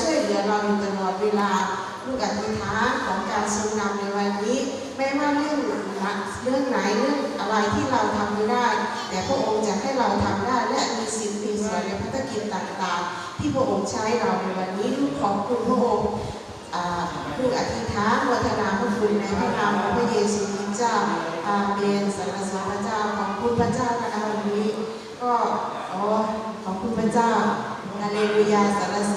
ช่วยเหลือเราอยู่ตลอดเวลาลูกอธิษฐานของการทรงนำในวันนี้ ไม่ว่าเรื่องนักเรื่องไหนเรื่องอะไรที่เราทำไม่ได้ แต่พระองค์จะให้เราทำได้และมีสิทธิ์มีส่วนในพัฒกิจต่างๆ ที่พระองค์ใช้เราในวันนี้ลูกขอบคุณพระองค์ลูกอธิษฐานวัฒนาพระคุณในพระนามของพระเยซูคริสต์เจ้าอาเมนสรรเสริญพระเจ้าขอบคุณพระเจ้านะคะวันนี้ก็อ๋อขอบคุณพระเจ้าฮาเลลูยาสรรเส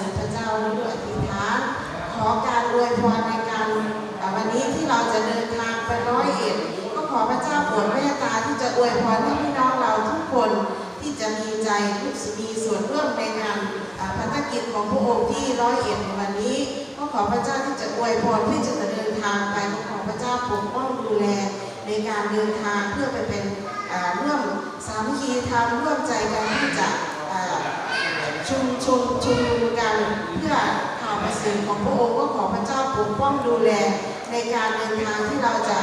อการอวยพรในการวันนี้ที่เราจะเดินทางไปร้อยเอ็ดก็ขอพระเจ้าโปรดเมตตาที่จะอวยพรให้พี่น้องเราทุกคนที่จะมีใจทุกมีส่วนร่วมในงานพัฒกิจของพระองค์ที่ร้อยเอ็ดในวันนี้ ก็ขอพระเจ้าที่จะอวยพรที่จะเดินทางไปขอพระเจ้าปกป้องดูแลในการเดินทางเพื่อไปเป็นร่วมสามัคคีธรรมร่วมใจกันที่จะชุมชุมชุมนุมกันเพื่อ สริฐของพระองค์ก็ขอพระเจ้าปกป้องดูแล ในการเดินทางที่เราจะ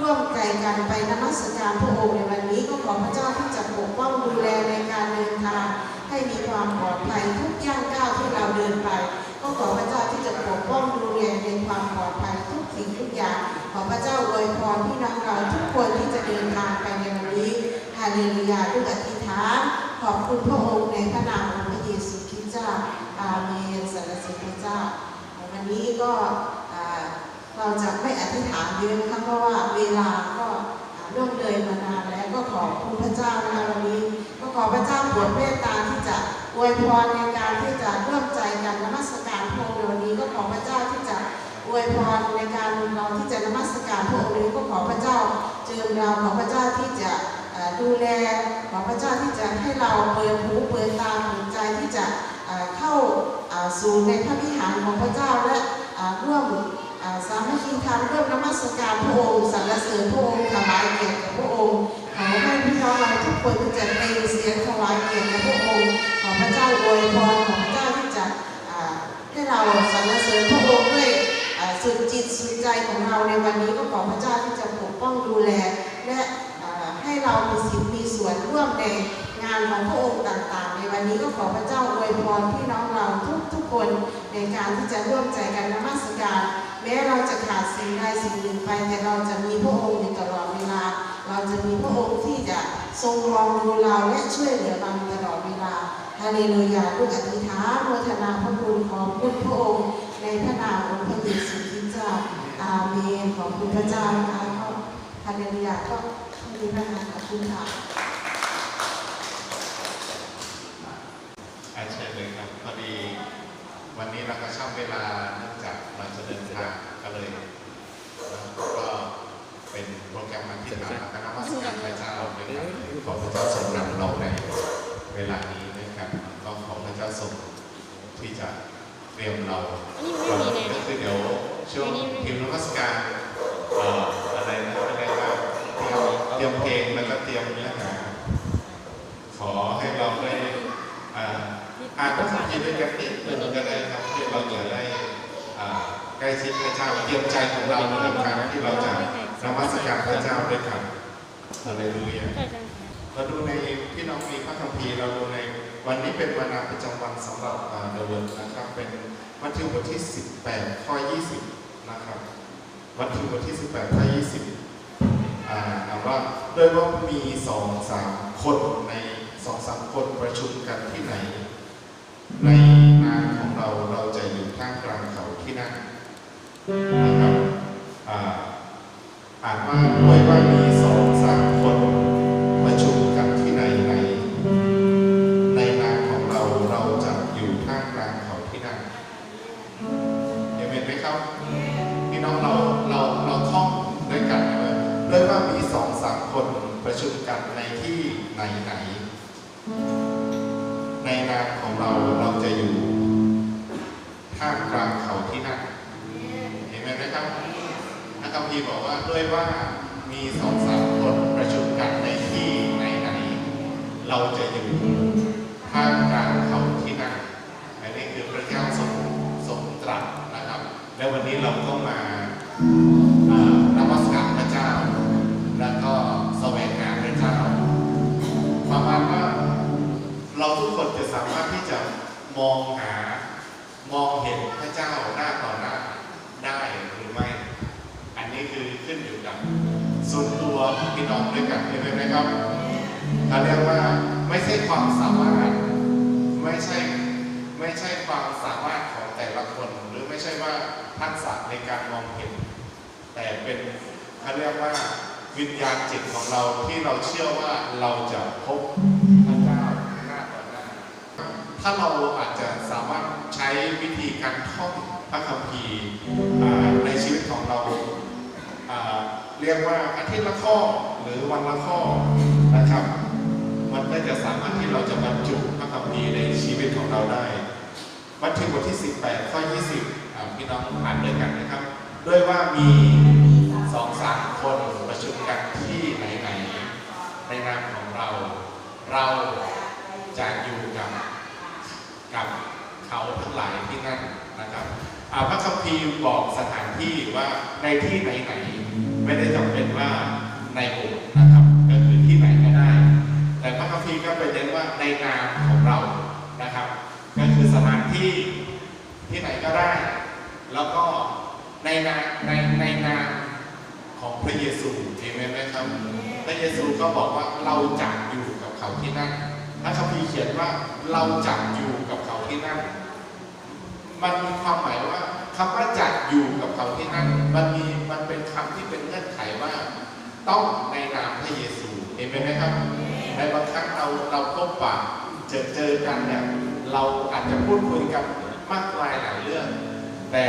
ร่วมใจกันไปนมัสการพระองค์ในวันนี้ก็ขอพระเจ้าที่จะปกป้องดูแลในการเดินทาง ให้มีความปลอดภัยทุกย่างก้าวที่เราเดินไป ก็ขอพระเจ้าที่จะปกป้องดูแลในความปลอดภัยทุกสิ่งทุกอย่างขอพระเจ้าอวยพรพี่น้องเราทุกคนที่จะเดินทางไปในวันนี้ฮาเลลูยาด้วยอธิษฐาน ขอบคุณพระองค์ในพระนามของพระเยซูคริสต์เจ้าอาเมนสรรเสริญพระเจ้า วันนี้ก็เราจะไม่อธิษฐานเยอะนะคะเพราะว่าเวลาก็ล่วงเลยมานานแล้วก็ขอบคุณพระเจ้านะคะวันนี้ก็ขอพระเจ้าโปรดเมตตาที่จะอวยพรในการที่จะร่วมใจกันนมัสการพระองค์ในวันนี้ก็ขอพระเจ้าที่จะอวยพรในการเราที่จะนมัสการพระองค์นี้ก็ขอพระเจ้าเจิมเราขอพระเจ้าที่จะ ดูแลของพระเจ้าที่จะให้เราเปิดหูเปิดตาเปิดใจที่จะเข้าสู่ในพระวิหารของพระเจ้าและร่วมสามัคคีธรรมร่วมนมัสการพระองค์สรรเสริญพระองค์ถวายเกียรติแด่พระองค์ขอให้พี่น้องเราทุกคนที่จะเปล่งเสียงถวายเกียรติแด่พระองค์ขอพระเจ้าอวยพรของพระเจ้าที่จะให้เราสรรเสริญพระองค์ด้วยสุดจิตสุดใจของเราในวันนี้ก็ขอพระเจ้าที่จะปกป้องดูแลและ เรามีสิทธิ์มีส่วนร่วมในงานของพระองค์ต่างๆ ในวันนี้ก็ขอพระเจ้าอวยพรพี่น้องเราทุกๆคนในการที่จะร่วมใจกันนมัสการ แม้เราจะขาดสิ่งใดสิ่งหนึ่งไป แต่เราจะมีพระองค์อยู่ตลอดเวลา เราจะมีพระองค์ที่จะทรงมองดูเราและช่วยเหลือเราตลอดเวลาฮาเลลูยาลูกอธิษฐานโมทนาพระคุณของคุณพระองค์ในพระนามของพระเยซูคริสต์เจ้าอาเมน ขอบคุณพระเจ้านะคะฮาเลลูยาก็ คุณนะคะขอบคุณค่ะอาเชิญเลยครับพอดีวันนี้เราก็ชอบเวลาเนื่องจากเราจะเดินทางก็เลยก็เป็นโปรแกรมวันที่ผ่านมาก็นมัสการพระเจ้าด้วยกันขอพระเจ้าทรงนำเราในเวลานี้ด้วยกันก็ขอพระเจ้าทรงที่จะเตรียมเราก็คือเดี๋ยวช่วงพิมพ์นมัสการ รียมเตรียมเพลงแล้วก็เตรียมเนื้อหาขอให้เราได้อ่าอ่านภาษาจีนด้วยกันนิดหนึ่งก็ได้ครับที่เราจะได้ใกล้ชิดพระเจ้าเตรียมใจของเราในการที่เราจะนมัสการพระเจ้าด้วยกันฮาเลลูยาใช่ใช่เราดูในพี่น้องมีพระคัมภีร์เราดูในวันนี้เป็นวันอาประจำวันสำหรับเดวันนะครับ เป็นมัทธิวบทที่ 18 ข้อ 20 นะครับมัทธิวบทที่ 18 ข้อ 20 อ่าว่าด้วยว่ามีสองสามคนในสองสามคนประชุมกันที่ไหน ในงานของเราเราจะอยู่ท่ามกลางเขาที่นั่นนะครับอ่านว่าด้วยว่ามีสองสาม มีสองสามคนประชุมกันในที่ไหนไหน ในนามของเราเราจะอยู่ท่ามกลางเขาที่นั่นเห็นไหมครับนักคัมภีบอกว่าด้วยว่ามีสองสามคนประชุมกันในที่ไหนไหน เราจะอยู่ท่ามกลางเขาที่นั่นอันนี้คือพระเจ้าทรงทรงตรัสนะครับ และวันนี้เราก็มา พี่น้องด้วยกันเห็นไหมครับเขาเรียกว่าไม่ใช่ความสามารถไม่ใช่ไม่ใช่ความสามารถของแต่ละคน หรือไม่ใช่ว่าทักษะในการมองเห็น แต่เป็นเขาเรียกว่าวิญญาณจิตของเราที่เราเชื่อว่าเราจะพบพระเจ้าหน้าต่อหน้าถ้าเราอาจจะสามารถใช้วิธีการท่องพระคัมภีร์ในชีวิตของเรา เรียกว่าอาทิตย์ละข้อหรือวันละข้อนะครับ มันก็จะสามารถที่เราจะบรรจุพระคัมภีร์ในชีวิตของเราได้มัทธิวบทที่ 18 ข้อ 20พี่น้องอ่านด้วยกันนะครับ ด้วยว่ามีสองสามคนประชุมกันที่ไหนๆในนามของเรา เราจะอยู่กับกับเขาทั้งหลายที่นั่นนะครับพระคัมภีร์บอกสถานที่ว่าในที่ไหนๆ ไม่ได้จำเป็นว่าในโบสถ์นะครับก็คือที่ไหนก็ได้ แต่พระคัมภีร์ก็ไปเน้นว่าในนามของเรานะครับ ก็คือสถานที่ที่ไหนก็ได้ แล้วก็ในนามในในนามของพระเยซูเห็นไหมครับพระเยซูก็บอกว่าเราจะอยู่กับเขาที่นั่นพระคัมภีร์เขียนว่าเราจะอยู่กับเขาที่นั่นมัน ไหมครับในบางครั้งเราเราพบปะเจอเจอกันเนี่ยเราอาจจะพูดคุยกันมากมายหลายเรื่อง แต่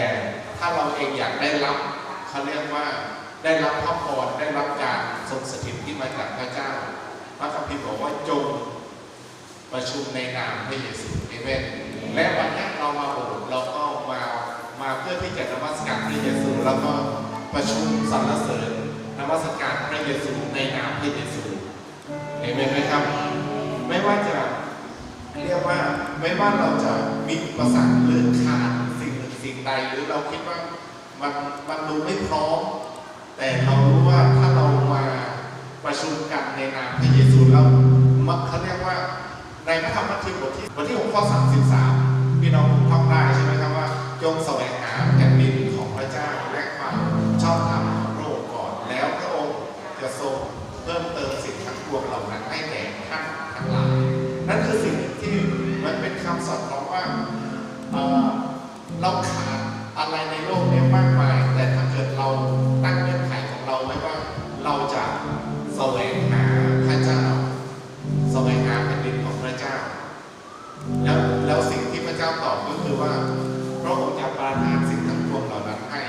ถ้าเราเองอยากได้รับเขาเรียกว่าได้รับพระพรได้รับการทรงสถิตที่มาจากพระเจ้า พระคัมภีร์บอกว่าจงประชุมในนามพระเยซูเอเมนและวันนี้เรามาโบสถ์เราก็มามาเพื่อที่จะนมัสการพระเยซู แล้วก็ประชุมสรรเสริญนมัสการพระเยซูในนามพระเยซู เห็นไหมครับ ไม่ว่าจะเรียกว่าไม่ว่าเราจะมีอุปสรรคหรือขาดสิ่งหนึ่งสิ่งใดหรือเราคิดว่ามันมันดูไม่พร้อม แต่เรารู้ว่าถ้าเรามาประชุมกันในนามพระเยซูแล้วมักเขาเรียกว่าในพระธรรมมัทธิวบทที่บทที่6ข้อสามสิบ อะไรในโลกนี้มากมาย แต่ถ้าเกิดเราตั้งเงื่อนไขของเราไว้ว่า เราจะแสวงหาพระเจ้าแสวงหาแผ่นดินของพระเจ้า แล้วแล้วสิ่งที่พระเจ้าตอบก็คือว่าพระองค์จะประทานสิ่งทั้งปวงเหล่านั้นให้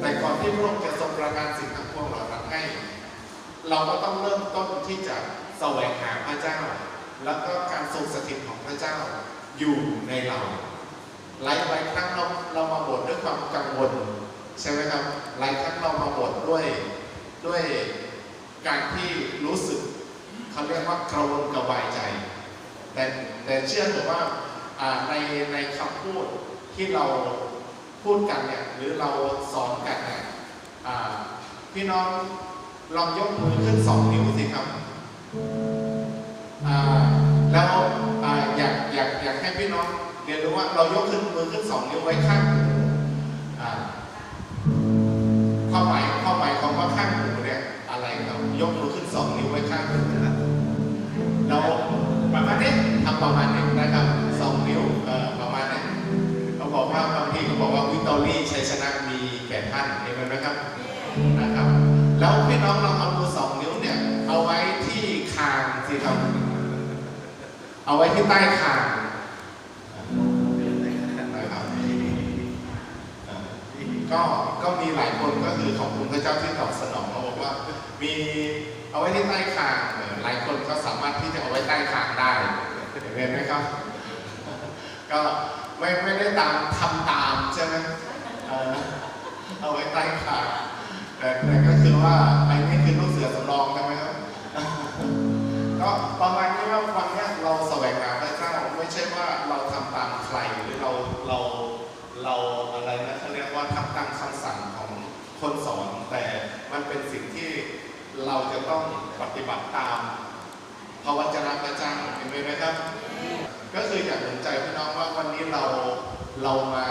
แต่ก่อนที่พระองค์จะทรงประทานสิ่งทั้งปวงเหล่านั้นให้ เราก็ต้องเริ่มต้นที่จะแสวงหาพระเจ้า แล้วก็การทรงสถิตของพระเจ้าอยู่ในเรา หลายหลายครั้งเราเรามาบ่นด้วยความกังวลใช่ไหมครับ หลายครั้งเรามาบ่นด้วยด้วยการที่รู้สึกเขาเรียกว่ากระวนกระวายใจ แต่แต่เชื่อเถอะว่าในในคำพูดที่เราพูดกันเนี่ยหรือเราสอนกันเนี่ยพี่น้องลองยกมือขึ้นสองนิ้วสิ วไว้ข้างหูความหมายความหมายของว่าข้างหูเนี่ยอะไรครับยกมือขึ้นสองนิ้วไว้ข้างหูนะครับเราประมาณนี้ทำประมาณนี้นะครับสองนิ้วเอ่อประมาณนี้เขาบอกว่าบางทีเขาบอกว่าวิตอรี่ชัยชนะมีแก่ท่านเห็นไหมครับนะครับ แล้วพี่น้องเราเอามือสองนิ้วเนี่ยเอาไว้ที่คางสิครับเอาไว้ที่ใต้คาง ก็ก็มีหลายคนก็คือขอบคุณพระเจ้าที่ตอบสนองเราบอกว่า มีเอาไว้ที่ใต้คางเออหลายคนก็สามารถที่จะเอาไว้ใต้คางได้เห็นไหมครับ ก็ไม่ไม่ได้ตามทำตามใช่ไหมเอาไว้ใต้คางแต่แต่ก็คือว่าไอ้นี่คือลูกเสือสำรองใช่ไหมครับก็ประมาณนี้ว่าวันเนี้ยเราแสวงหาพระเจ้าไม่ใช่ว่าเราทำตามใครหรือเราเราเราอะไรนะ คนสอนแต่มันเป็นสิ่งที่เราจะต้องปฏิบัติตามพระวจนะพระเจ้าเห็นไหมครับ ก็คืออยากหนุนใจพี่น้องว่าวันนี้เราเรามา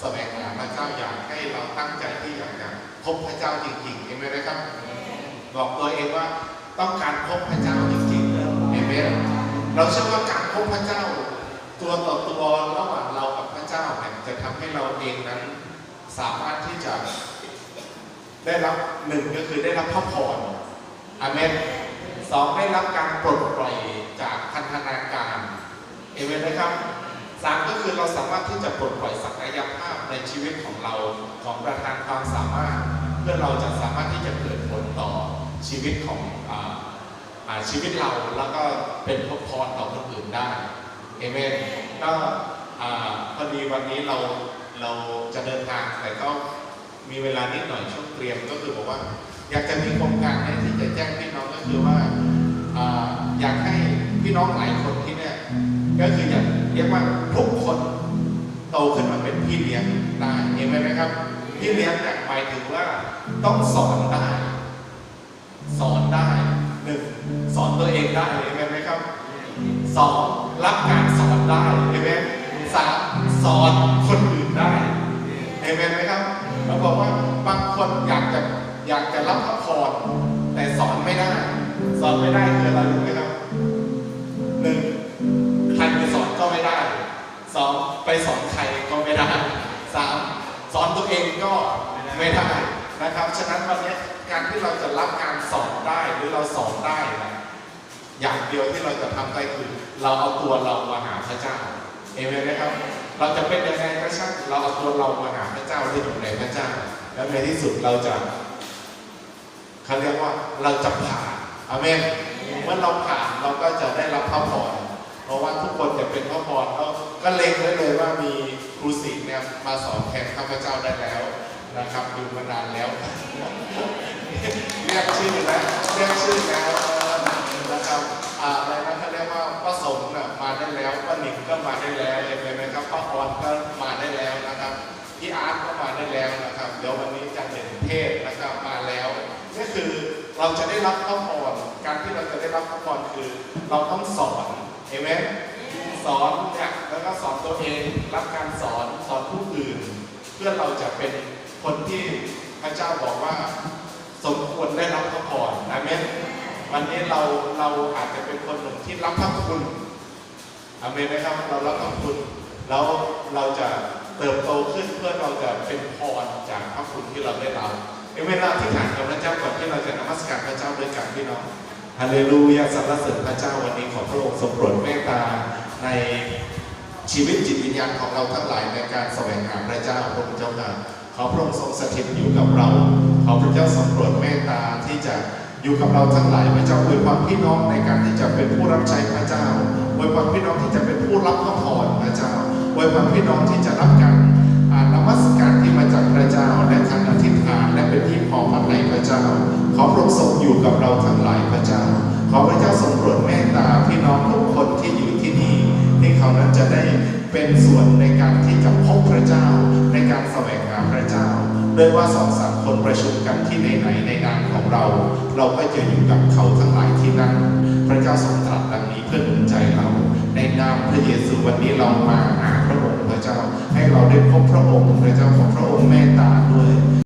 แสวงหาพระเจ้าอยากให้เราตั้งใจที่อยากจะพบพระเจ้าจริงๆเห็นไหมครับ บอกตัวเองว่าต้องการพบพระเจ้าจริงๆเอเมนเราเชื่อว่าการพบพระเจ้า ตัวต่อตัวระหว่างเรากับพระเจ้าเนี่ยจะทำให้เราเองนั้น สามารถที่จะ ได้รับหนึ่งก็คือได้รับพระพรอาเมนสองได้รับการปลดปล่อยจากพันธนาการเอเมนนะครับสามก็คือเราสามารถที่จะปลดปล่อยศักยภาพในชีวิตของเราของประทานความสามารถ เพื่อเราจะสามารถที่จะเกิดผลต่อชีวิตของอาอ่าชีวิตเราแล้วก็เป็นพพรต่อคนอื่นได้เอเมนก็อ่าพอดีวันนี้เราเราจะเดินทางแต่ก็ มีเวลานิดหน่อยช่วงเตรียมก็คือบอกว่า อยากจะมีโครงการนี้ที่จะแจ้งพี่น้องก็คือว่าอ่าอยากให้พี่น้องหลายคนที่เนี่ยก็คืออยากเรียกว่าทุกคนโตขึ้นมาเป็นพี่เลี้ยงได้เห็นไหมครับพี่เลี้ยงเนี่ยหมายถึงว่าต้องสอนได้ สอนได้หนึ่งสอนตัวเองได้เห็นไหมครับสองรับการสอนได้เห็นไหมสามสอนคนอื่น อย่างเดียวที่เราจะทำได้คือเราเอาตัวเรามาหาพระเจ้าเอเมนไหมครับ เราจะเป็นยังไงก็ช่างเราเอาตัวเรามาหาพระเจ้าที่อยู่ในพระเจ้า แล้วในที่สุดเราจะเขาเรียกว่าเราจะผ่านอาเมนเมื่อเราผ่านเราก็จะได้รับพระพรเพราะว่าทุกคนจะเป็นพระพรก็ก็เล็งไว้เลยว่ามีครูสิงห์เนี่ยมาสอนแทนข้าพเจ้าได้แล้วนะครับอยู่มานานแล้ว ก็มาได้แล้วเห็นไหมครับป้าออนก็มาได้แล้วนะครับพี่อาร์ตก็มาได้แล้วนะครับเดี๋ยววันนี้จะเด่นเทศนะครับมาแล้วนี่คือเราจะได้รับพระพรการที่เราจะได้รับพระพรคือ เราต้องสอนเห็นไหมสอนเนี่ยแล้วก็สอนตัวเองรับการสอนสอนผู้อื่น เพื่อเราจะเป็นคนที่พระเจ้าบอกว่า สมควรได้รับพระพรอเมนวันนี้เราเราอาจจะเป็นคนหนึ่งที่รับพระคุณ อาเมนไหมครับเรารับพระคุณแล้วเราจะเติบโตขึ้นเพื่อเราจะเป็นพรจากพระคุณที่เราได้รับเอเวลาที่ฐานกับพระเจ้าก่อนที่เราจะนมัสการพระเจ้าด้วยกันพี่น้องฮาเลลูยาสรรเสริญพระเจ้าวันนี้ขอพระองค์ทรงโปรดเมตตาในชีวิตจิตวิญญาณของเราทั้งหลายในการแสวงหาพระเจ้าพระองค์เจ้าค่ะขอพระองค์ทรงสถิตอยู่กับเรา ขอพระเจ้าทรงโปรดเมตตาที่จะ อยู่กับเราทั้งหลายพระเจ้าอวยพรพี่น้องในการที่จะเป็นผู้รับใช้พระเจ้าอวยพรพี่น้องที่จะเป็นผู้รับพระพรพระเจ้าอวยพรพี่น้องที่จะรับการอานมัสการที่มาจากพระเจ้าและการอธิษฐานและเป็นที่พอพระทัยพระเจ้า ขอพระองค์ทรงอยู่กับเราทั้งหลายพระเจ้า ขอพระเจ้าทรงโปรดเมตตาพี่น้องทุกคนที่อยู่ที่นี่ที่เขานั้นจะได้เป็นส่วนในการที่จะพบพระเจ้า ในการแสวงหาพระเจ้าโดยว่าสองสาม คนประชุมกันที่ไหนในนามของเรา เราก็จะอยู่กับเขาทั้งหลายที่นั่นพระเจ้าทรงตรัสดังนี้เพื่อหนุนใจเรา ในนามพระเยซูวันนี้เรามาหาพระองค์พระเจ้า ให้เราได้พบพระองค์พระเจ้าของพระองค์เมตตาด้วย